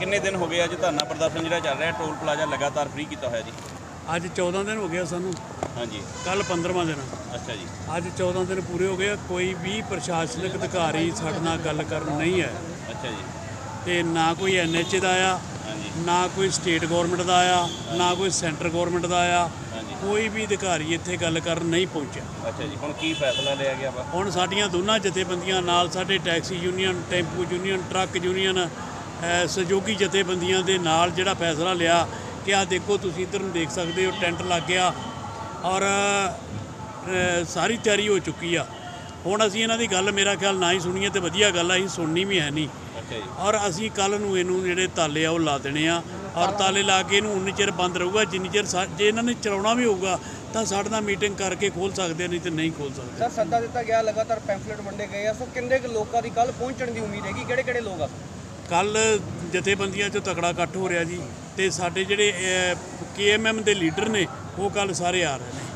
ਕਿੰਨੇ ਦਿਨ ਹੋ ਗਏ ਅੱਜ ਧਰਨਾ ਪ੍ਰਦਰਸ਼ਨ ਜਿਹੜਾ ਚੱਲ ਰਿਹਾ ਟੋਲ ਪਲਾਜ਼ਾ ਲਗਾਤਾਰ ਫ੍ਰੀ ਕੀਤਾ ਹੋਇਆ ਜੀ? ਅੱਜ 14 ਦਿਨ ਹੋ ਗਿਆ ਸਾਨੂੰ। ਹਾਂਜੀ। ਕੱਲ 15ਵਾਂ ਦਿਨ ਅੱਛਾ ਜੀ। ਅੱਜ 14 ਦਿਨ ਪੂਰੇ ਹੋ ਗਏ। ਕੋਈ ਵੀ ਪ੍ਰਸ਼ਾਸਨਿਕ ਅਧਿਕਾਰੀ ਸਾਡੇ ਨਾਲ ਗੱਲ ਕਰਨ ਨਹੀਂ ਹੈ ਅੱਛਾ ਜੀ। ਤੇ ਨਾ ਕੋਈ ਐਨਐਚਏ ਦਾ ਆ ਹਾਂਜੀ। ਨਾ ਕੋਈ ਸਟੇਟ ਗਵਰਨਮੈਂਟ ਦਾ ਆ ਨਾ ਕੋਈ ਸੈਂਟਰ ਗਵਰਨਮੈਂਟ ਦਾ ਆ ਹਾਂਜੀ। ਕੋਈ ਵੀ ਅਧਿਕਾਰੀ ਇੱਥੇ ਗੱਲ ਕਰਨ ਨਹੀਂ ਪਹੁੰਚਿਆ। ਅੱਛਾ ਜੀ ਹੁਣ ਕੀ ਫੈਸਲਾ ਲਿਆ ਗਿਆ ਵਾ? ਹੁਣ ਸਾਡੀਆਂ ਦੋਨਾਂ ਜਥੇਬੰਦੀਆਂ ਨਾਲ ਸਾਡੇ taxi union tempo union truck union ਸਹਿਯੋਗੀ ਜਥੇਬੰਦੀਆਂ ਦੇ ਨਾਲ ਜਿਹੜਾ ਫੈਸਲਾ ਲਿਆ ਕਿ ਆ ਦੇਖੋ ਤੁਸੀਂ ਇੱਧਰ ਨੂੰ ਦੇਖ ਸਕਦੇ ਹੋ ਟੈਂਟ ਲੱਗ ਗਿਆ ਔਰ ਸਾਰੀ ਤਿਆਰੀ ਹੋ ਚੁੱਕੀ ਆ। ਹੁਣ ਅਸੀਂ ਇਹਨਾਂ ਦੀ ਗੱਲ ਮੇਰਾ ਖਿਆਲ ਨਾ ਹੀ ਸੁਣੀਏ ਤੇ ਵਧੀਆ ਗੱਲ ਆ ਅਸੀਂ ਸੁਣਨੀ ਵੀ ਹੈ ਨਹੀਂ। ਔਰ ਅਸੀਂ ਕੱਲ ਨੂੰ ਇਹਨੂੰ ਜਿਹੜੇ ਤਾਲੇ ਆ ਉਹ ਲਾ ਦੇਣੇ ਆ ਔਰ ਤਾਲੇ ਲਾ ਕੇ ਇਹਨੂੰ ਉਨੀ ਚਿਰ ਬੰਦ ਰਹੂਗਾ ਜਿੰਨੀ ਚਿਰ ਸਾ- ਜੇ ਇਹਨਾਂ ਨੇ ਚਲਾਉਣਾ ਵੀ ਹੋਊਗਾ ਤਾਂ ਸਾਡੇ ਨਾਲ ਮੀਟਿੰਗ ਕਰਕੇ ਖੋਲ ਸਕਦੇ ਨਹੀਂ ਤੇ ਨਹੀਂ ਖੋਲ ਸਕਦੇ। ਸਰ ਸੱਦਾ ਦਿੱਤਾ ਗਿਆ ਲਗਾਤਾਰ ਪੈਂਫਲੇਟ ਵੰਡੇ ਗਏ ਆ ਸੋ ਕਿੰਨੇ ਕੁ ਲੋਕਾਂ ਦੀ ਕੱਲ ਪਹੁੰਚਣ ਦੀ ਉਮੀਦ ਹੈਗੀ? ਕਿਹੜੇ ਕਿਹੜੇ ਲੋਕ ਆ? ਕੱਲ ਜਥੇਬੰਦੀਆਂ 'ਚ ਤਕੜਾ ਇਕੱਠ ਹੋ ਰਿਹਾ ਜੀ ਤੇ ਸਾਡੇ ਜਿਹੜੇ ਕੇਐਮਐਮ ਦੇ ਲੀਡਰ ਨੇ ਉਹ ਕੱਲ ਸਾਰੇ ਆ ਰਹੇ ਨੇ।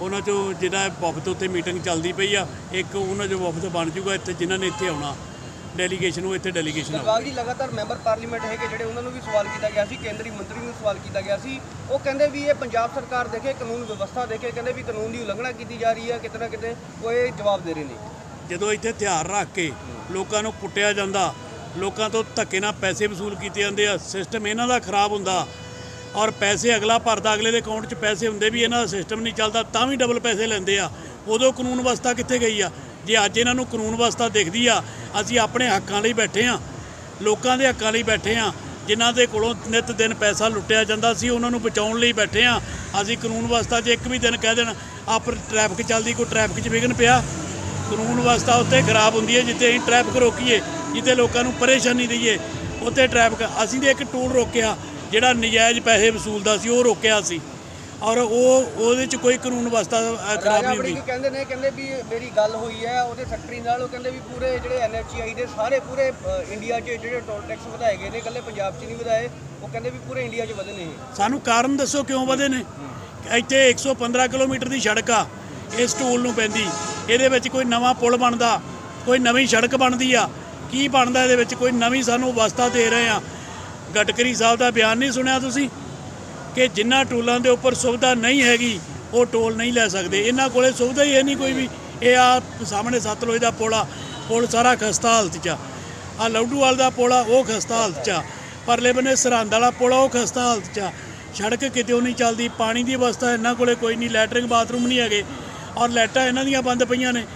ਉਹਨਾਂ 'ਚੋਂ ਜਿਹੜਾ ਵਫਦ ਉੱਤੇ ਮੀਟਿੰਗ ਚੱਲਦੀ ਪਈ ਆ ਇੱਕ ਉਹਨਾਂ 'ਚੋਂ ਵਫਦ ਬਣ ਜੂਗਾ ਇੱਥੇ ਜਿਨ੍ਹਾਂ ਨੇ ਇੱਥੇ ਆਉਣਾ। ਡੈਲੀਗੇਸ਼ਨ ਉਹ ਇੱਥੇ ਡੈਲੀਗੇਸ਼ਨ ਦਿਲਬਾਗ ਜੀ ਲਗਾਤਾਰ ਮੈਂਬਰ ਪਾਰਲੀਮੈਂਟ ਹੈਗੇ ਜਿਹੜੇ ਉਹਨਾਂ ਨੂੰ ਵੀ ਸਵਾਲ ਕੀਤਾ ਗਿਆ ਸੀ ਕੇਂਦਰੀ ਮੰਤਰੀ ਨੂੰ ਸਵਾਲ ਕੀਤਾ ਗਿਆ ਸੀ। ਉਹ ਕਹਿੰਦੇ ਵੀ ਇਹ ਪੰਜਾਬ ਸਰਕਾਰ ਦੇਖੇ ਕਾਨੂੰਨ ਵਿਵਸਥਾ ਦੇਖੇ ਕਹਿੰਦੇ ਵੀ ਕਾਨੂੰਨ ਦੀ ਉਲੰਘਣਾ ਕੀਤੀ ਜਾ ਰਹੀ ਹੈ ਕਿਤੇ ਨਾ ਕਿਤੇ ਉਹ ਇਹ ਜਵਾਬ ਦੇ ਰਹੇ ਨੇ। ਜਦੋਂ ਇੱਥੇ ਹਥਿਆਰ ਰੱਖ ਕੇ ਲੋਕਾਂ ਨੂੰ ਕੁੱਟਿਆ ਜਾਂਦਾ ਲੋਕਾਂ ਤੋਂ ਧੱਕੇ ਨਾਲ ਪੈਸੇ ਵਸੂਲ ਕੀਤੇ ਜਾਂਦੇ ਆ ਸਿਸਟਮ ਇਹਨਾਂ ਦਾ ਖਰਾਬ ਹੁੰਦਾ। ਔਰ ਪੈਸੇ ਅਗਲਾ ਭਰਦਾ, ਅਗਲੇ ਦੇ ਅਕਾਊਂਟ 'ਚ ਪੈਸੇ ਹੁੰਦੇ ਵੀ ਇਹਨਾਂ ਦਾ ਸਿਸਟਮ ਨਹੀਂ ਚੱਲਦਾ, ਤਾਂ ਵੀ ਡਬਲ ਪੈਸੇ ਲੈਂਦੇ ਆ। ਉਦੋਂ ਕਾਨੂੰਨ ਵਿਵਸਥਾ ਕਿੱਥੇ ਗਈ ਆ? ਜੇ ਅੱਜ ਇਹਨਾਂ ਨੂੰ ਕਾਨੂੰਨ ਵਿਵਸਥਾ ਦਿਖਦੀ ਆ, ਅਸੀਂ ਆਪਣੇ ਹੱਕਾਂ ਲਈ ਬੈਠੇ ਆ, ਲੋਕਾਂ ਦੇ ਹੱਕਾਂ ਲਈ ਬੈਠੇ ਆ, ਜਿਨ੍ਹਾਂ ਦੇ ਕੋਲੋਂ ਨਿਤ ਦਿਨ ਪੈਸਾ ਲੁੱਟਿਆ ਜਾਂਦਾ ਸੀ, ਉਹਨਾਂ ਨੂੰ ਬਚਾਉਣ ਲਈ ਬੈਠੇ ਆ। ਅਸੀਂ ਕਾਨੂੰਨ ਵਿਵਸਥਾ 'ਚ ਇੱਕ ਵੀ ਦਿਨ ਕਹਿ ਦੇਣ, ਆਪ ਟ੍ਰੈਫਿਕ ਚੱਲਦੀ, ਕੋਈ ਟ੍ਰੈਫਿਕ 'ਚ ਵਿਘਨ ਪਿਆ। ਕਾਨੂੰਨ ਵਿਵਸਥਾ ਉੱਤੇ ਖਰਾਬ ਹੁੰਦੀ ਹੈ, ਜਿੱਥੇ ਅਸੀਂ ਟ੍ਰੈਫਿਕ ਰੋਕੀਏ ਜਿੱਥੇ ਲੋਕਾਂ ਨੂੰ ਪਰੇਸ਼ਾਨੀ ਦਈਏ ਉੱਥੇ ਟ੍ਰੈਫਿਕ ਅਸੀਂ ਤੇ ਇੱਕ ਟੂਲ ਰੋਕਿਆ ਜਿਹੜਾ ਨਜਾਇਜ਼ ਪੈਸੇ ਵਸੂਲਦਾ ਸੀ ਉਹ ਰੋਕਿਆ ਸੀ। ਔਰ ਉਹ ਉਹਦੇ 'ਚ ਕੋਈ ਕਾਨੂੰਨ ਵਿਵਸਥਾ ਅ, ਖਰਾਬ ਨਹੀਂ ਹੁੰਦੀ। ਕਹਿੰਦੇ ਨੇ ਕਹਿੰਦੇ ਵੀ ਮੇਰੀ ਗੱਲ ਹੋਈ ਹੈ ਉਹਦੇ ਸੈਕਟਰੀ ਨਾਲ ਉਹ ਕਹਿੰਦੇ ਵੀ ਪੂਰੇ ਜਿਹੜੇ ਐਨਐਚਆਈ ਦੇ ਸਾਰੇ ਪੂਰੇ ਇੰਡੀਆ 'ਚ ਜਿਹੜੇ ਟੋਲ ਟੈਕਸ ਵਧਾਏ ਗਏ ਨੇ ਇਕੱਲੇ ਪੰਜਾਬ 'ਚ ਨਹੀਂ ਵਧਾਏ ਉਹ ਕਹਿੰਦੇ ਵੀ ਪੂਰੇ ਇੰਡੀਆ 'ਚ ਵਧੇ ਨੇ ਸਾਨੂੰ ਕਾਰਨ ਦੱਸੋ ਕਿਉਂ ਵਧੇ ਨੇ? ਇੱਥੇ 115 ਕਿਲੋਮੀਟਰ ਦੀ ਸੜਕ ਆ ਇਸ ਟੂਲ ਨੂੰ ਪੈਂਦੀ। ਇਹਦੇ ਵਿੱਚ ਕੋਈ ਨਵਾਂ ਪੁਲ ਬਣਦਾ ਕੋਈ ਨਵੀਂ ਸੜਕ ਬਣਦੀ ਆ ਕੀ ਬਣਦਾ ਇਹਦੇ ਵਿੱਚ? ਕੋਈ ਨਵੀਂ ਸਾਨੂੰ ਵਸਤਾ ਦੇ ਰਹੇ ਆ ਗਟਕਰੀ ਸਾਹਿਬ ਦਾ ਬਿਆਨ ਨਹੀਂ ਸੁਣਿਆ ਤੁਸੀਂ? ਕਿ ਜਿਨ੍ਹਾਂ ਟੋਲਾਂ ਦੇ ਉੱਪਰ ਸੁਵਿਧਾ ਨਹੀਂ ਹੈਗੀ, ਉਹ ਟੋਲ ਨਹੀਂ ਲੈ ਸਕਦੇ। ਇਹਨਾਂ ਕੋਲੇ ਸੁਵਿਧਾ ਹੀ ਹੈ ਨਹੀਂ ਕੋਈ ਵੀ। ਇਹ ਆ ਸਾਹਮਣੇ ਸਤਲੁਜ ਦਾ ਪੁਲ। ਆ ਪੁਲ ਸਾਰਾ ਖਸਤਾ ਹਾਲਤ 'ਚ ਆ। ਆਹ ਲੌਡੂਵਾਲ ਦਾ ਪੁਲ ਆ ਉਹ ਖਸਤਾ ਹਾਲਤ 'ਚ ਆ। ਪਰਲੇ ਬੰਨੇ ਸਰਹੰਦ ਵਾਲਾ ਪੁਲ ਆ ਉਹ ਖਸਤਾ ਹਾਲਤ 'ਚ ਆ। ਸੜਕ ਕਿਤੇ ਨਹੀਂ ਚੱਲਦੀ। ਪਾਣੀ ਦੀ ਅਵਸਥਾ ਇਹਨਾਂ ਕੋਲੇ ਕੋਈ ਨਹੀਂ। ਲੈਟਰਿੰਗ ਬਾਥਰੂਮ ਨਹੀਂ ਹੈਗੇ। ਔਰ ਲਾਈਟਾਂ ਇਹਨਾਂ ਦੀਆਂ ਬੰਦ ਪਈਆਂ ਨੇ।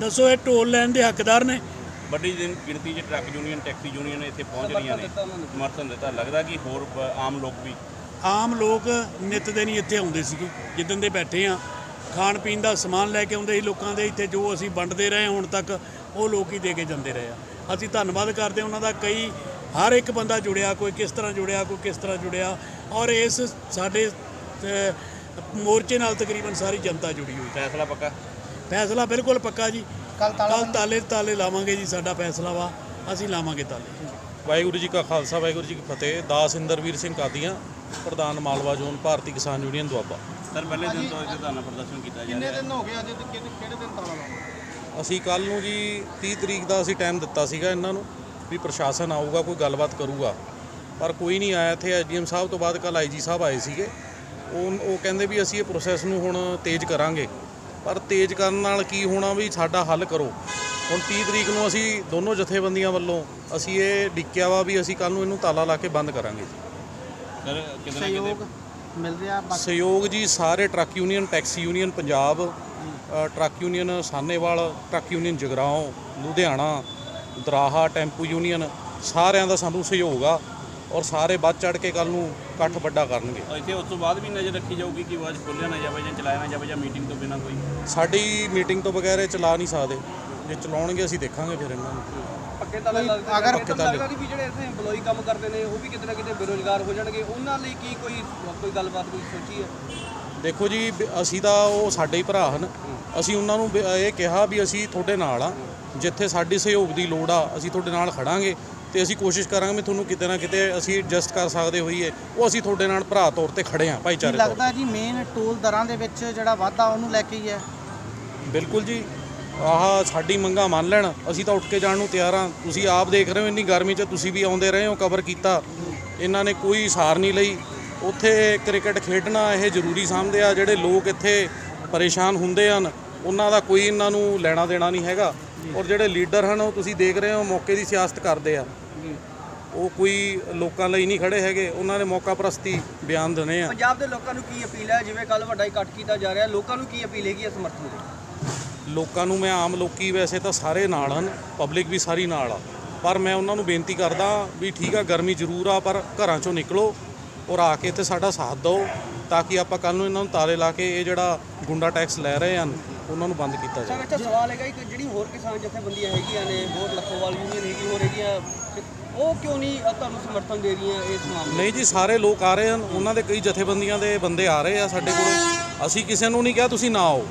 ਦੱਸੋ ਇਹ ਟੋਲ ਲੈਣ ਦੇ ਹੱਕਦਾਰ ਨੇ? ਵੱਡੀ ਗਿਣ- ਗਿਣਤੀ 'ਚ ਟਰੱਕ ਯੂਨੀਅਨ ਟੈਕਸੀ ਯੂਨੀਅਨ ਇੱਥੇ ਪਹੁੰਚ ਰਹੀਆਂ ਨੇ। ਸਮਰਥਨ ਦਿੱਤਾ। ਲੱਗਦਾ ਕਿ ਹੋਰ ਆਮ ਲੋਕ ਵੀ ਆਮ ਲੋਕ ਨਿੱਤ ਦੇ ਨਹੀਂ ਇੱਥੇ ਆਉਂਦੇ ਸੀਗੇ। ਜਿੱਦਣ ਦੇ ਬੈਠੇ ਆ ਖਾਣ ਪੀਣ ਦਾ ਸਮਾਨ ਲੈ ਕੇ ਆਉਂਦੇ ਸੀ ਲੋਕਾਂ ਦੇ। ਇੱਥੇ ਜੋ ਅਸੀਂ ਵੰਡਦੇ ਰਹੇ ਹੁਣ ਤੱਕ ਉਹ ਲੋਕ ਹੀ ਦੇ ਕੇ ਜਾਂਦੇ ਰਹੇ ਆ। ਅਸੀਂ ਧੰਨਵਾਦ ਕਰਦੇ ਉਹਨਾਂ ਦਾ। ਕਈ ਹਰ ਇੱਕ ਬੰਦਾ ਜੁੜਿਆ ਕੋਈ ਕਿਸ ਤਰ੍ਹਾਂ ਜੁੜਿਆ ਕੋਈ ਕਿਸ ਤਰ੍ਹਾਂ ਜੁੜਿਆ। ਔਰ ਇਸ ਸਾਡੇ ਮੋਰਚੇ ਨਾਲ ਤਕਰੀਬਨ ਸਾਰੀ ਜਨਤਾ ਜੁੜੀ ਹੋਈ। ਫੈਸਲਾ ਪੱਕਾ? ਫੈਸਲਾ ਬਿਲਕੁਲ ਪੱਕਾ ਜੀ। ਕੱਲ ਕੱਲ ਤਾਲੇ ਤਾਲੇ ਲਾਵਾਂਗੇ ਜੀ ਸਾਡਾ ਫੈਸਲਾ ਵਾ ਅਸੀਂ ਲਾਵਾਂਗੇ ਤਾਲੇ। ਵਾਹਿਗੁਰੂ ਜੀ ਕਾ ਖਾਲਸਾ ਵਾਹਿਗੁਰੂ ਜੀ ਕੀ ਫਤਿਹ। ਦਾਸ ਇੰਦਰਵੀਰ ਸਿੰਘ ਕਾਦੀਆਂ ਪ੍ਰਧਾਨ ਮਾਲਵਾ ਜ਼ੋਨ ਭਾਰਤੀ ਕਿਸਾਨ ਯੂਨੀਅਨ ਦੁਆਬਾ। ਸਰ ਪਹਿਲੇ ਦਿਨ ਤੋਂ ਇੱਥੇ ਧਰਨਾ ਪ੍ਰਦਰਸ਼ਨ ਕੀਤਾ ਜਾ ਰਿਹਾ। ਹੈ ਦਿਨ ਹੋ ਗਏ ਅੱਜ ਕਿਹੜੇ ਕਿਹੜੇ ਦਿਨ ਤਾਲਾ ਲਾਉਣਾ? ਅਸੀਂ ਕੱਲ ਨੂੰ ਜੀ 30 ਤਰੀਕ ਦਾ ਅਸੀਂ ਟਾਈਮ ਦਿੱਤਾ ਸੀਗਾ ਇਹਨਾਂ ਨੂੰ ਵੀ ਪ੍ਰਸ਼ਾਸਨ ਆਊਗਾ ਕੋਈ ਗੱਲਬਾਤ ਕਰੂਗਾ। ਪਰ ਕੋਈ ਨਹੀਂ ਆਇਆ ਇੱਥੇ ਐਸਡੀਐਮ ਸਾਹਿਬ ਤੋਂ ਬਾਅਦ ਕੱਲ ਆਈਜੀ ਸਾਹਿਬ ਆਏ ਸੀਗੇ। ਉਹ ਉਹ ਕਹਿੰਦੇ ਵੀ ਅਸੀਂ ਇਹ ਪ੍ਰੋਸੈਸ ਨੂੰ ਹੁਣ ਤੇਜ਼ ਕਰਾਂਗੇ। ਪਰ ਤੇਜ਼ ਕਰਨ ਨਾਲ ਕੀ ਹੋਣਾ ਵੀ ਸਾਡਾ ਹੱਲ ਕਰੋ। ਹੁਣ 30 ਤਰੀਕ ਨੂੰ ਅਸੀਂ ਦੋਨੋਂ ਜਥੇਬੰਦੀਆਂ ਵੱਲੋਂ ਅਸੀਂ ਇਹ ਡਿੱਕਿਆ ਵਾ ਵੀ ਅਸੀਂ ਕੱਲ ਨੂੰ ਇਹਨੂੰ ਤਾਲਾ ਲਾ ਕੇ ਬੰਦ ਕਰਾਂਗੇ। ਮਿਲ ਰਿਹਾ ਸਹਿਯੋਗ ਜੀ ਸਾਰੇ truck union taxi union Punjab truck union Sanewal truck union Jagraon Ludhiana Doraha tempo union ਸਾਰਿਆਂ ਦਾ ਸਾਨੂੰ ਸਹਿਯੋਗ ਆ। ਔਰ ਸਾਰੇ ਵੱਧ ਚੜ ਕੇ ਕੱਲ ਨੂੰ ਇਕੱਠ ਵੱਡਾ ਕਰਨਗੇ। ਇੱਥੇ ਉਸ ਤੋਂ ਬਾਅਦ ਵੀ ਨਜ਼ਰ ਰੱਖੀ ਜਾਊਗੀ ਕਿ ਆਵਾਜ਼ ਖੋਲ੍ਹਿਆ ਨਾ ਜਾਵੇ ਜਾਂ ਚਲਾਇਆ ਨਾ ਜਾਵੇ ਜਾਂ ਮੀਟਿੰਗ ਤੋਂ ਬਿਨਾਂ ਕੋਈ? ਸਾਡੀ ਮੀਟਿੰਗ ਤੋਂ ਬਗੈਰ ਇਹ ਚਲਾ ਨਹੀਂ ਸਕਦੇ। ਜੇ ਚਲਾਉਣਗੇ ਅਸੀਂ ਦੇਖਾਂਗੇ ਫਿਰ ਇਹਨਾਂ ਨੂੰ। ਪੱਕੇ ਤਾਲੇ ਲੱਗਦੇ ਅਗਰ ਪੱਕੇ। ਲੱਗਦਾ ਨਹੀਂ ਵੀ ਜਿਹੜੇ ਇੱਥੇ EMPLOYE ਕੰਮ ਕਰਦੇ ਨੇ ਉਹ ਵੀ ਕਿਤੇ ਨਾ ਕਿਤੇ ਬੇਰੋਜ਼ਗਾਰ ਹੋ ਜਾਣਗੇ। ਉਹਨਾਂ ਲਈ ਕੀ ਕੋਈ ਕੋਈ ਗੱਲਬਾਤ ਕੋਈ ਸੋਚੀ ਹੈ? ਦੇਖੋ ਜੀ ਅਸੀਂ ਤਾਂ ਉਹ ਸਾਡੇ ਹੀ ਭਰਾ ਹਨ। ਅਸੀਂ ਉਹਨਾਂ ਨੂੰ ਇਹ ਕਿਹਾ ਵੀ ਅਸੀਂ ਤੁਹਾਡੇ ਨਾਲ ਆ ਜਿੱਥੇ ਸਾਡੀ ਸਹਿਯੋਗ ਦੀ ਲੋੜ ਆ ਅਸੀਂ ਤੁਹਾਡੇ ਨਾਲ ਖੜਾਂਗੇ। ਤੇ ਅਸੀਂ ਕੋਸ਼ਿਸ਼ ਕਰਾਂਗੇ ਵੀ ਤੁਹਾਨੂੰ ਕਿਤੇ ਨਾ ਕਿਤੇ ਅਸੀਂ ਐਡਜਸਟ ਕਰ ਸਕਦੇ ਹੋਈਏ। ਉਹ ਅਸੀਂ ਤੁਹਾਡੇ ਨਾਲ ਭਰਾ ਤੌਰ ਤੇ ਖੜੇ ਆ ਭਾਈਚਾਰੇ ਤੌਰ ਲੱਗਦਾ ਜੀ ਮੇਨ ਟੋਲ ਦਰਾਂ ਦੇ ਵਿੱਚ ਜਿਹੜਾ ਵਾਧਾ ਉਹਨੂੰ ਲੈ ਕੇ ਹੀ ਹੈ। ਬਿਲਕੁਲ ਜੀ। ਆਹ ਸਾਡੀ ਮੰਗਾ ਮੰਨ ਲੈਣ। ਅਸੀਂ ਤਾਂ ਉੱਠ ਕੇ ਜਾਣ ਨੂੰ ਤਿਆਰ ਹਾਂ। ਤੁਸੀਂ ਆਪ ਦੇਖ ਰਹੇ ਹੋ ਇੰਨੀ ਗਰਮੀ 'ਚ ਤੁਸੀਂ ਵੀ ਆਉਂਦੇ ਰਹੇ ਹੋ ਕਵਰ ਕੀਤਾ। ਇਹਨਾਂ ਨੇ ਕੋਈ ਸਾਰ ਨਹੀਂ ਲਈ। ਉੱਥੇ ਕ੍ਰਿਕਟ ਖੇਡਣਾ ਇਹ ਜ਼ਰੂਰੀ ਸਮਝਦੇ ਆ। ਜਿਹੜੇ ਲੋਕ ਇੱਥੇ ਪਰੇਸ਼ਾਨ ਹੁੰਦੇ ਹਨ ਉਹਨਾਂ ਦਾ ਕੋਈ ਇਹਨਾਂ ਨੂੰ ਲੈਣਾ ਦੇਣਾ ਨਹੀਂ ਹੈਗਾ। ਔਰ ਜਿਹੜੇ ਲੀਡਰ ਹਨ ਉਹ ਤੁਸੀਂ ਦੇਖ ਰਹੇ ਹੋ ਮੌਕੇ ਦੀ ਸਿਆਸਤ ਕਰਦੇ ਆ। ਉਹ ਕੋਈ ਲੋਕਾਂ ਲਈ ਨਹੀਂ ਖੜੇ ਹੈਗੇ ਉਹਨਾਂ ਨੇ ਮੌਕਾ ਪ੍ਰਸਤੀ ਬਿਆਨ ਦੇਣੇ ਆ। ਪੰਜਾਬ ਦੇ ਲੋਕਾਂ ਨੂੰ ਕੀ ਅਪੀਲ ਹੈ? ਜਿਵੇਂ ਕੱਲ ਵੱਡਾ ਇਕੱਠ ਕੀਤਾ ਜਾ ਰਿਹਾ ਲੋਕਾਂ ਨੂੰ ਕੀ ਅਪੀਲ ਹੈਗੀ ਇਸ ਸਮਰਥਨ ਦੀ? ਲੋਕਾਂ ਨੂੰ ਮੈਂ ਆਮ ਲੋਕੀ ਵੈਸੇ ਤਾਂ ਸਾਰੇ ਨਾਲ ਹਨ ਪਬਲਿਕ ਵੀ ਸਾਰੀ ਨਾਲ ਆ। ਪਰ ਮੈਂ ਉਹਨਾਂ ਨੂੰ ਬੇਨਤੀ ਕਰਦਾ ਵੀ ਠੀਕ ਆ ਗਰਮੀ ਜ਼ਰੂਰ ਆ ਪਰ ਘਰਾਂ ਚੋਂ ਨਿਕਲੋ ਔਰ ਆ ਕੇ ਤੇ ਸਾਡਾ ਸਾਥ ਦਿਓ ਤਾਂ ਕਿ ਆਪਾਂ ਕੱਲ ਨੂੰ ਇਹਨਾਂ ਨੂੰ ਤਾਲੇ ਲਾ ਕੇ ਇਹ ਜਿਹੜਾ ਗੁੰਡਾ ਟੈਕਸ ਲੈ ਰਹੇ ਹਨ ਉਹਨਾਂ ਨੂੰ ਬੰਦ ਕੀਤਾ ਜਾਵੇ। ਅੱਛਾ ਸਵਾਲ ਹੈਗਾ ਕਿ ਜਿਹੜੀ ਹੋਰ ਕਿਸਾਨ ਜਥੇਬੰਦੀਆਂ ਹੈਗੀਆਂ ਨੇ ਹੋਰ ਲੱਖੋਵਾਲ ਯੂਨੀਅਨ ਹੈਗੀ ਹੋਰ ਹੈਗੀਆਂ ਉਹ ਕਿਉਂ ਨਹੀਂ ਤੁਹਾਨੂੰ ਸਮਰਥਨ ਦੇ ਰਹੀਆਂ ਇਸ ਮਾਮਲੇ ਨਹੀਂ ਜੀ ਸਾਰੇ ਲੋਕ ਆ ਰਹੇ ਹਨ। ਉਹਨਾਂ ਦੇ ਕਈ ਜਥੇਬੰਦੀਆਂ ਦੇ ਬੰਦੇ ਆ ਰਹੇ ਆ ਸਾਡੇ ਕੋਲ। ਅਸੀਂ ਕਿਸੇ ਨੂੰ ਨਹੀਂ ਕਿਹਾ ਤੁਸੀਂ ਨਾ ਆਓ।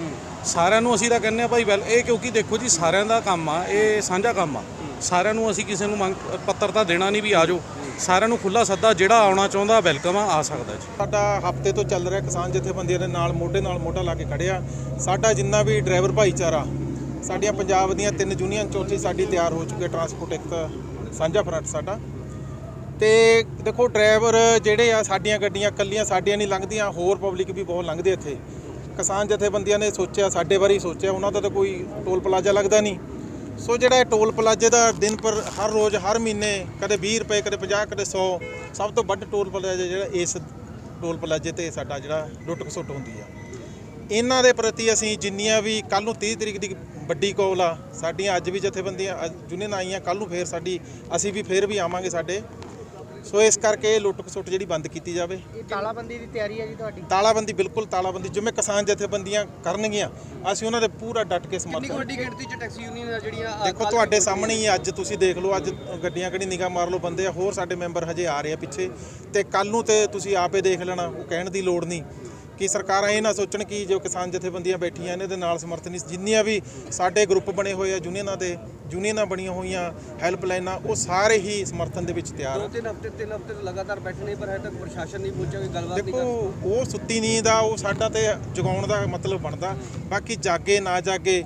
ਸਾਰਿਆਂ ਨੂੰ ਅਸੀਂ ਤਾਂ ਕਹਿੰਦੇ ਆ ਭਾਈ ਵੈਲ ਇਹ ਕਿਉਂਕਿ ਦੇਖੋ ਜੀ ਸਾਰਿਆਂ ਦਾ ਕੰਮ ਆ ਇਹ ਸਾਂਝਾ ਕੰਮ ਆ। ਸਾਰਿਆਂ ਨੂੰ ਅਸੀਂ ਕਿਸੇ ਨੂੰ ਮੰਗ ਪੱਤਰ ਤਾਂ ਦੇਣਾ ਨਹੀਂ ਵੀ ਆ ਜਾਓ। ਸਾਰਿਆਂ ਨੂੰ ਖੁੱਲਾ ਸੱਦਾ ਜਿਹੜਾ ਆਉਣਾ ਚਾਹੁੰਦਾ ਵੈਲਕਮ ਆ ਆ ਸਕਦਾ ਜੀ। ਸਾਡਾ ਹਫ਼ਤੇ ਤੋਂ ਚੱਲ ਰਿਹਾ ਕਿਸਾਨ ਜਥੇਬੰਦੀਆਂ ਦੇ ਨਾਲ, ਮੋਢੇ ਨਾਲ ਮੋਢਾ ਲਾ ਕੇ ਖੜਿਆ ਸਾਡਾ ਜਿੰਨਾ ਵੀ ਡਰਾਈਵਰ ਭਾਈਚਾਰਾ, ਸਾਡੀਆਂ ਪੰਜਾਬ ਦੀਆਂ ਤਿੰਨ ਯੂਨੀਅਨ ਚੌਥੀ ਸਾਡੀ ਤਿਆਰ ਹੋ ਚੁੱਕੀ ਟਰਾਂਸਪੋਰਟ ਇੱਕ ਸਾਂਝਾ ਫਰੰਟ ਸਾਡਾ। ਤੇ ਦੇਖੋ, ਡਰਾਈਵਰ ਜਿਹੜੇ ਆ, ਸਾਡੀਆਂ ਗੱਡੀਆਂ ਕੱਲੀਆਂ ਸਾਡੀਆਂ ਨਹੀਂ ਲੰਘਦੀਆਂ, ਹੋਰ ਪਬਲਿਕ ਵੀ ਬਹੁਤ ਲੰਘਦੇ ਇੱਥੇ। ਕਿਸਾਨ ਜਥੇਬੰਦੀਆਂ ਨੇ ਸੋਚਿਆ, ਸਾਡੇ ਬਾਰੇ ਸੋਚਿਆ, ਉਹਨਾਂ ਦਾ ਤਾਂ ਕੋਈ ਟੋਲ ਪਲਾਜ਼ਾ ਲੱਗਦਾ ਨਹੀਂ। ਸੋ ਜਿਹੜਾ ਟੋਲ ਪਲਾਜ਼ੇ ਦਾ ਦਿਨ ਪਰ ਹਰ ਰੋਜ਼, ਹਰ ਮਹੀਨੇ, ਕਦੇ 20 ਰੁਪਏ, ਕਦੇ 50 ਕਦੇ 100 ਸਭ ਤੋਂ ਵੱਧ ਟੋਲ ਪਲਾਜ਼ਾ ਜਿਹੜਾ ਇਸ ਟੋਲ ਪਲਾਜ਼ੇ ਤੇ ਸਾਡਾ ਜਿਹੜਾ ਲੁੱਟ ਖਸੁੱਟ ਹੁੰਦੀ ਆ। ਇਹਨਾਂ ਦੇ ਪ੍ਰਤੀ ਅਸੀਂ ਜਿੰਨੀਆਂ ਵੀ ਕੱਲ ਨੂੰ 30 ਤਰੀਕ ਦੀ ਵੱਡੀ ਕੋਲ ਆ, ਸਾਡੀਆਂ ਅੱਜ ਵੀ ਜਥੇਬੰਦੀਆਂ ਯੂਨੀਅਨ ਆਈਆਂ ਕੱਲ ਨੂੰ ਫੇਰ ਸਾਡੀ ਅਸੀਂ ਵੀ ਫੇਰ ਵੀ ਆਵਾਂਗੇ ਸਾਡੇ ਸੋ ਇਸ ਕਰਕੇ ਇਹ ਲੁੱਟ ਖਸੁੱਟ ਜਿਹੜੀ ਬੰਦ ਕੀਤੀ ਜਾਵੇ। ਇਹ ਤਾਲਾਬੰਦੀ ਦੀ ਤਿਆਰੀ ਹੈ ਜੀ ਤੁਹਾਡੀ? ਤਾਲਾਬੰਦੀ ਬਿਲਕੁਲ ਤਾਲਾਬੰਦੀ। ਜਿਵੇਂ ਕਿਸਾਨ ਜਥੇਬੰਦੀਆਂ ਕਰਨਗੀਆਂ ਅਸੀਂ ਉਹਨਾਂ ਦੇ ਪੂਰਾ ਡਟ ਕੇ ਸਮਰਥਨ ਵੱਡੀ ਗਿਣਤੀ ਚ ਟੈਕਸੀ ਯੂਨੀਅਨ ਜਿਹੜੀਆਂ ਦੇਖੋ ਤੁਹਾਡੇ ਸਾਹਮਣੇ ਹੀ ਅੱਜ ਤੁਸੀਂ ਦੇਖ ਲਓ ਅੱਜ ਗੱਡੀਆਂ ਕਿਹੜੀ ਨਿਗਾਹ ਮਾਰ ਲਓ ਬੰਦੇ ਆ। ਹੋਰ ਸਾਡੇ ਮੈਂਬਰ ਹਜੇ ਆ ਰਹੇ ਆ ਪਿੱਛੇ। ਤੇ ਕੱਲ ਨੂੰ ਤੇ ਤੁਸੀਂ ਆਪੇ ਦੇਖ ਲੈਣਾ ਉਹ ਕਹਿਣ ਦੀ ਲੋੜ ਨਹੀਂ। ਕਿ ਸਰਕਾਰਾਂ ਇਹ ਨਾ ਸੋਚਣ ਕਿ ਜੋ ਕਿਸਾਨ ਜਥੇਬੰਦੀਆਂ ਬੈਠੀਆਂ ਇਹਨਾਂ ਦੇ ਨਾਲ ਸਮਰਥਨ ਨਹੀਂ ਜਿੰਨੀਆਂ ਵੀ ਸਾਡੇ ਗਰੁੱਪ ਬਣੇ ਹੋਏ ਆ ਯੂਨੀਅਨਾਂ ਦੇ ਯੂਨੀਅਨਾਂ ਬਣੀਆਂ ਹੋਈਆਂ ਹੈਲਪਲਾਈਨਾਂ ਉਹ ਸਾਰੇ ਹੀ ਸਮਰਥਨ ਦੇ ਵਿੱਚ ਤਿਆਰ ਦੋ ਆ। ਤਿੰਨ ਹਫ਼ਤੇ ਤਿੰਨ ਹਫ਼ਤੇ ਤੋਂ ਲਗਾਤਾਰ ਬੈਠਣੇ ਪਰ ਹਜੇ ਤੱਕ ਪ੍ਰਸ਼ਾਸਨ ਨਹੀਂ ਪਹੁੰਚਿਆ ਕੋਈ ਗੱਲਬਾਤ ਨਹੀਂ ਕਰ ਦੇਖੋ ਉਹ ਸੁੱਤੀ ਨੀਂਦ ਆ ਉਹ ਸਾਡਾ ਤੇ ਜਗਾਉਣ ਦਾ ਮਤਲਬ ਬਣਦਾ। ਬਾਕੀ ਜਾਗੇ ਨਾ ਜਾਗੇ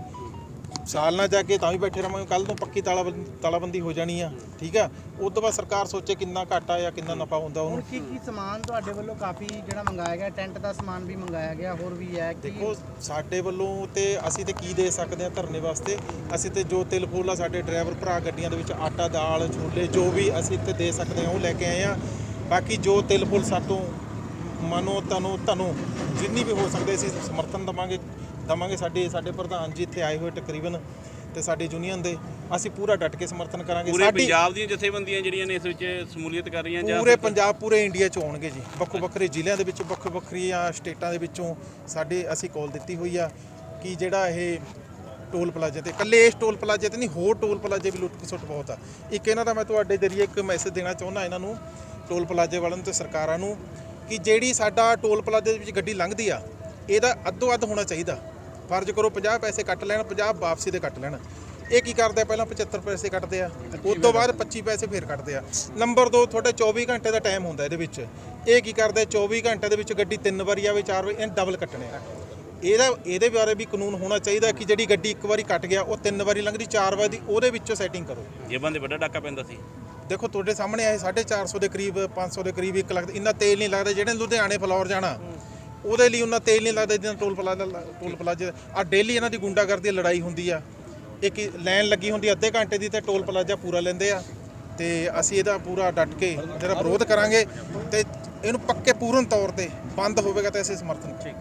ਸਾਲ ਨਾ ਜਾਗੇ ਤਾਂ ਵੀ ਬੈਠੇ ਰਵਾਂਗੇ ਕੱਲ ਨੂੰ ਪੱਕੀ ਤਾਲਾਬੰਦੀ ਤਾਲਾਬੰਦੀ ਹੋ ਜਾਣੀ ਆ ਠੀਕ ਆ? ਉਸ ਤੋਂ ਬਾਅਦ ਸਰਕਾਰ ਸੋਚੇ ਕਿੰਨਾ ਘਾਟਾ ਜਾਂ ਕਿੰਨਾ ਨਫਾ ਹੁੰਦਾ ਹੁਣ ਉਹਨੂੰ ਕੀ ਕੀ ਸਮਾਨ ਤੁਹਾਡੇ ਵੱਲੋਂ ਕਾਫੀ ਜਿਹੜਾ ਮੰਗਾਇਆ ਗਿਆ ਟੈਂਟ ਦਾ ਸਮਾਨ ਵੀ ਮੰਗਾਇਆ ਗਿਆ ਹੋਰ ਵੀ ਹੈ ਕੀ ਦੇਖੋ ਸਾਡੇ ਵੱਲੋਂ ਤੇ ਅਸੀਂ ਤੇ ਕੀ ਦੇ ਸਕਦੇ ਆ ਧਰਨੇ ਵਾਸਤੇ? ਅਸੀਂ ਤੇ ਜੋ ਤਿਲ ਫੁੱਲ ਆ ਸਾਡੇ ਡਰਾਈਵਰ ਭਰਾ ਗੱਡੀਆਂ ਦੇ ਵਿੱਚ ਆਟਾ ਦਾਲ ਛੋਲੇ ਜੋ ਵੀ ਅਸੀਂ ਤੇ ਦੇ ਸਕਦੇ ਆ ਉਹ ਲੈ ਕੇ ਆਏ ਆ। ਬਾਕੀ ਜੋ ਤਿਲ ਫੁੱਲ ਸਾਤੋਂ ਮਨੋ ਤਨੋ ਤਨੋ ਜਿੰਨੀ ਵੀ ਹੋ ਸਕਦੇ ਅਸੀਂ ਸਮਰਥਨ ਦਵਾਂਗੇ। ਦਵਾਂਗੇ। ਸਾਡੇ ਸਾਡੇ ਪ੍ਰਧਾਨ ਜੀ ਇੱਥੇ ਆਏ ਹੋਏ ਤਕਰੀਬਨ ਤੇ ਸਾਡੀ ਯੂਨੀਅਨ ਦੇ ਅਸੀਂ ਪੂਰਾ ਡਟ ਕੇ ਸਮਰਥਨ ਕਰਾਂਗੇ। ਪੂਰੇ ਪੰਜਾਬ ਦੀਆਂ ਜਥੇਬੰਦੀਆਂ ਜਿਹੜੀਆਂ ਨੇ ਇਸ ਵਿੱਚ ਸਮੂਲੀਅਤ ਕਰ ਰਹੀਆਂ ਜਾਂ ਪੂਰੇ ਪੰਜਾਬ ਪੂਰੇ ਇੰਡੀਆ ਚ ਆਉਣਗੇ ਜੀ। ਵੱਖੋ ਵੱਖਰੇ ਜ਼ਿਲ੍ਹਿਆਂ ਦੇ ਵਿੱਚ ਵੱਖੋ ਵੱਖਰੀਆਂ ਸਟੇਟਾਂ ਦੇ ਵਿੱਚੋਂ ਸਾਡੇ ਅਸੀਂ ਕਾਲ ਦਿੱਤੀ ਹੋਈ ਆ ਕਿ ਜਿਹੜਾ ਇਹ ਟੋਲ ਪਲਾਜ਼ੇ ਤੇ ਇਕੱਲੇ ਇਸ ਟੋਲ ਪਲਾਜ਼ੇ ਤੇ ਨਹੀਂ ਹੋਰ ਟੋਲ ਪਲਾਜ਼ੇ ਵੀ ਲੁੱਟ ਖਸੁੱਟ ਬਹੁਤ ਆ। ਇੱਕ ਇਹਨਾਂ ਦਾ ਮੈਂ ਤੁਹਾਡੇ ਜ਼ਰੀਏ ਇੱਕ ਮੈਸੇਜ ਦੇਣਾ ਚਾਹੁੰਦਾ ਇਹਨਾਂ ਨੂੰ ਟੋਲ ਪਲਾਜ਼ੇ ਵਾਲਿਆਂ ਨੂੰ ਤੇ ਸਰਕਾਰਾਂ ਨੂੰ ਕਿ ਜਿਹੜੀ ਸਾਡਾ ਟੋਲ ਪਲਾਜ਼ੇ ਦੇ ਵਿੱਚ ਗੱਡੀ ਲੰਘਦੀ ਆ ਇਹਦਾ ਅੱਧੋ ਅੱਧ ਹੋਣਾ ਚਾਹੀਦਾ। ਫਰਜ਼ ਕਰੋ 50 ਪੈਸੇ ਕੱਟ ਲੈਣ 50 ਵਾਪਸੀ ਦੇ ਕੱਟ ਲੈਣ। ਇਹ ਕੀ ਕਰਦੇ ਆ? ਪਹਿਲਾਂ 75 ਪੈਸੇ ਕੱਟਦੇ ਆ ਉਸ ਤੋਂ ਬਾਅਦ 25 ਪੈਸੇ ਫੇਰ ਕੱਟਦੇ ਆ। ਨੰਬਰ 2 ਤੁਹਾਡੇ 24 ਘੰਟੇ ਦਾ ਟਾਈਮ ਹੁੰਦਾ ਇਹਦੇ ਵਿੱਚ। ਇਹ ਕੀ ਕਰਦੇ 24 ਘੰਟੇ ਦੇ ਵਿੱਚ ਗੱਡੀ ਤਿੰਨ ਵਾਰੀ ਆਵੇ ਚਾਰ ਵਾਰੀ ਇਹ ਡਬਲ ਕੱਟਣੇ ਆ। ਇਹਦਾ ਇਹਦੇ ਬਾਰੇ ਵੀ ਕਾਨੂੰਨ ਹੋਣਾ ਚਾਹੀਦਾ ਕਿ ਜਿਹੜੀ ਗੱਡੀ ਇੱਕ ਵਾਰੀ ਕੱਟ ਗਿਆ ਉਹ ਤਿੰਨ ਵਾਰੀ ਲੰਘਦੀ ਚਾਰ ਵਾਰੀ ਦੀ ਉਹਦੇ ਵਿੱਚੋਂ ਸੈਟਿੰਗ ਕਰੋ। ਜੇਬਾਂ ਦੇ ਵੱਡਾ ਡਾਕਾ ਪੈਂਦਾ ਸੀ। ਦੇਖੋ ਤੁਹਾਡੇ ਸਾਹਮਣੇ ਆਏ 450 ਦੇ ਕਰੀਬ 500 ਦੇ ਕਰੀਬ 1 ਲੱਖ ਇੰਨਾ ਤੇਲ ਨਹੀਂ ਲੱਗਦਾ ਜਿਹੜੇ ਲੁਧਿਆਣੇ ਫਲੋਰ ਜਾਣਾ ਉਹਦੇ ਲਈ ਉਹਨਾਂ ਤੇਲ ਨਹੀਂ ਲੱਗਦਾ ਜਿੱਦਾਂ ਟੋਲ ਪਲਾਜ਼ਾ ਟੋਲ ਪਲਾਜ਼ਾ ਆ ਡੇਲੀ ਇਹਨਾਂ ਦੀ ਗੁੰਡਾਗਰਦੀ ਲੜਾਈ ਹੁੰਦੀ ਆ। ਇੱਕ ਲਾਈਨ ਲੱਗੀ ਹੁੰਦੀ ਅੱਧੇ ਘੰਟੇ ਦੀ ਤੇ ਟੋਲ ਪਲਾਜ਼ਾ ਪੂਰਾ ਲੈਂਦੇ ਆ। ਤੇ ਅਸੀਂ ਇਹਦਾ ਪੂਰਾ ਡਟ ਕੇ ਜਿਹੜਾ ਵਿਰੋਧ ਕਰਾਂਗੇ ਤੇ ਇਹਨੂੰ ਪੱਕੇ ਪੂਰਨ ਤੌਰ ਤੇ ਬੰਦ ਹੋਵੇਗਾ ਤੇ ਅਸੀਂ ਸਮਰਥਨ ਠੀਕ